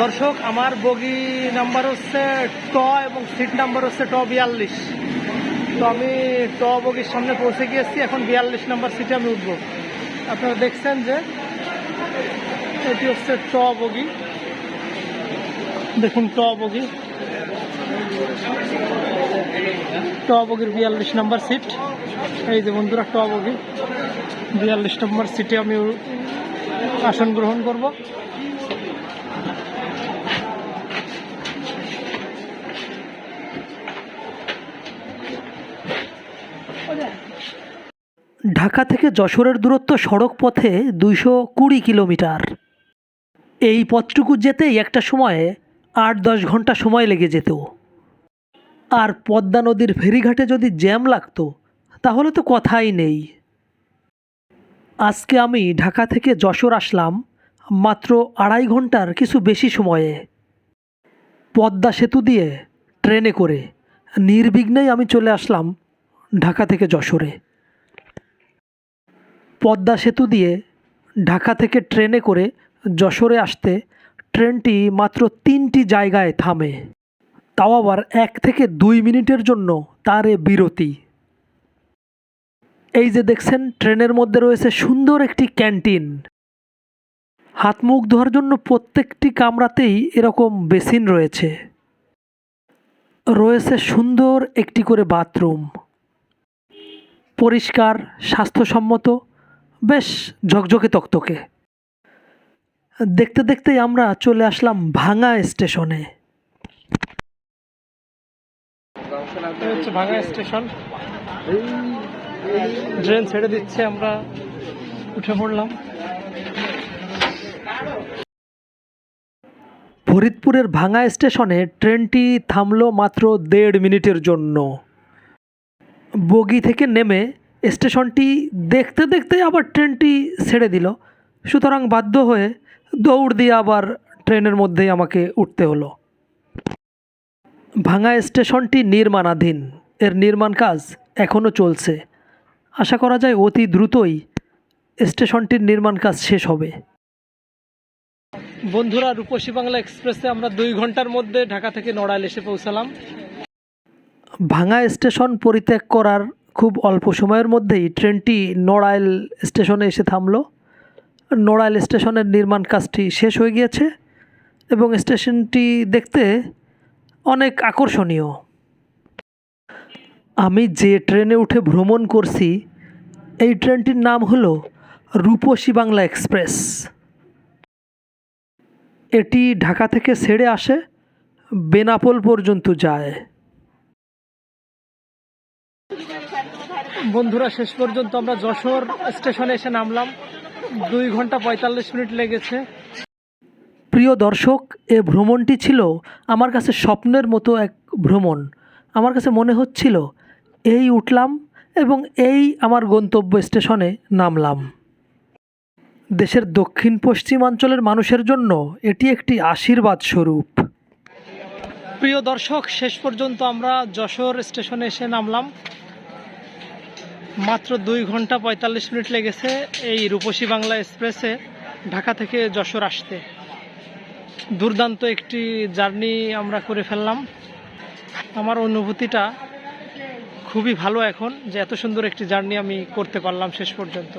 দর্শক, আমার বগি নাম্বার হচ্ছে ট এবং সিট নাম্বার হচ্ছে ট বিয়াল্লিশ। তো আমি ট বগির সামনে পৌঁছে গিয়েছি, এখন বিয়াল্লিশ নাম্বার সিটে আমি উঠবো। আপনারা দেখছেন যে এটি হচ্ছে ট বগি। দেখুন ট বগি। ট বগির বিয়াল্লিশ নাম্বার সিট। এই যে বন্ধুরা, ট বগি। বিয়াল্লিশ নম্বর সিটে আমি আসন গ্রহণ করব। ঢাকা থেকে যশোরের দূরত্ব সড়ক পথে দুইশো কুড়ি কিলোমিটার। এই পথটুকু যেতেই একটা সময়ে আট দশ ঘণ্টা সময় লেগে যেত। আর পদ্মা নদীর ফেরিঘাটে যদি জ্যাম লাগতো, তাহলে তো কথাই নেই। আজকে আমি ঢাকা থেকে যশোর আসলাম মাত্র আড়াই ঘণ্টার কিছু বেশি সময়ে। পদ্মা সেতু দিয়ে ট্রেনে করে নির্বিঘ্নেই আমি চলে আসলাম ঢাকা থেকে যশোরে। পদ্মা সেতু দিয়ে ঢাকা থেকে ট্রেনে করে যশোরে আসতে ট্রেনটি মাত্র তিনটি জায়গায় থামে। তাও আবার এক থেকে দুই মিনিটের জন্য তারে বিরতি। এই যে দেখছেন, ট্রেনের মধ্যে রয়েছে সুন্দর একটি ক্যান্টিন। হাত মুখ ধোয়ার জন্য প্রত্যেকটি কামরাতেই এরকম বেসিন রয়েছে। রয়েছে সুন্দর একটি করে বাথরুম। পরিষ্কার স্বাস্থ্যসম্মত বেশ ঝকঝকে তকতকে। দেখতে দেখতেই আমরা চলে আসলাম ভাঙা স্টেশনে। হচ্ছে ভাঙা স্টেশন। ট্রেন ছেড়ে দিচ্ছে আমরা উঠে পড়লাম। ফরিদপুরের ভাঙা স্টেশনে ট্রেনটি থামলো মাত্র দেড় মিনিটের জন্য। বগি থেকে নেমে স্টেশনটি দেখতে দেখতে আবার ট্রেনটি ছেড়ে দিল। সুতরাং বাধ্য হয়ে দৌড় দিয়ে আবার ট্রেনের মধ্যেই আমাকে উঠতে হলো। ভাঙা স্টেশনটি নির্মাণাধীন। এর নির্মাণ কাজ এখনও চলছে। আশা করা যায় অতি দ্রুতই স্টেশনটির নির্মাণ কাজ শেষ হবে। বন্ধুরা, রূপসী বাংলা এক্সপ্রেসে আমরা দুই ঘণ্টার মধ্যে ঢাকা থেকে নড়াইল এসে পৌঁছালাম। ভাঙা স্টেশন পরিত্যাগ করার খুব অল্প সময়ের মধ্যেই ট্রেনটি নড়াইল স্টেশনে এসে থামল। নড়াইল স্টেশনের নির্মাণ কাজটি শেষ হয়ে গিয়েছে এবং স্টেশনটি দেখতে অনেক আকর্ষণীয়। আমি যে ট্রেনে উঠে ভ্রমণ করছি, এই ট্রেনটির নাম হলো রূপসী বাংলা এক্সপ্রেস। এটি ঢাকা থেকে ছেড়ে আসে বেনাপোল পর্যন্ত যায়। বন্ধুরা শেষ পর্যন্ত আমরা যশোর স্টেশনে এসে নামলাম। দুই ঘণ্টা পঁয়তাল্লিশ মিনিট লেগেছে। প্রিয় দর্শক এ ভ্রমণটি ছিল আমার কাছে স্বপ্নের মতো এক ভ্রমণ। আমার কাছে মনে হচ্ছিল এই উঠলাম এবং এই আমার গন্তব্য স্টেশনে নামলাম। দেশের দক্ষিণ পশ্চিমাঞ্চলের মানুষের জন্য এটি একটি আশীর্বাদ স্বরূপ। প্রিয় দর্শক শেষ পর্যন্ত আমরা যশোর স্টেশনে এসে নামলাম। মাত্র দুই ঘণ্টা পঁয়তাল্লিশ মিনিট লেগেছে এই রূপসী বাংলা এক্সপ্রেসে ঢাকা থেকে যশোর আসতে। দুর্দান্ত একটি জার্নি আমরা করে ফেললাম। আমার অনুভূতিটা খুবই ভালো এখন যে এত সুন্দর একটি জার্নি আমি করতে পারলাম শেষ পর্যন্ত।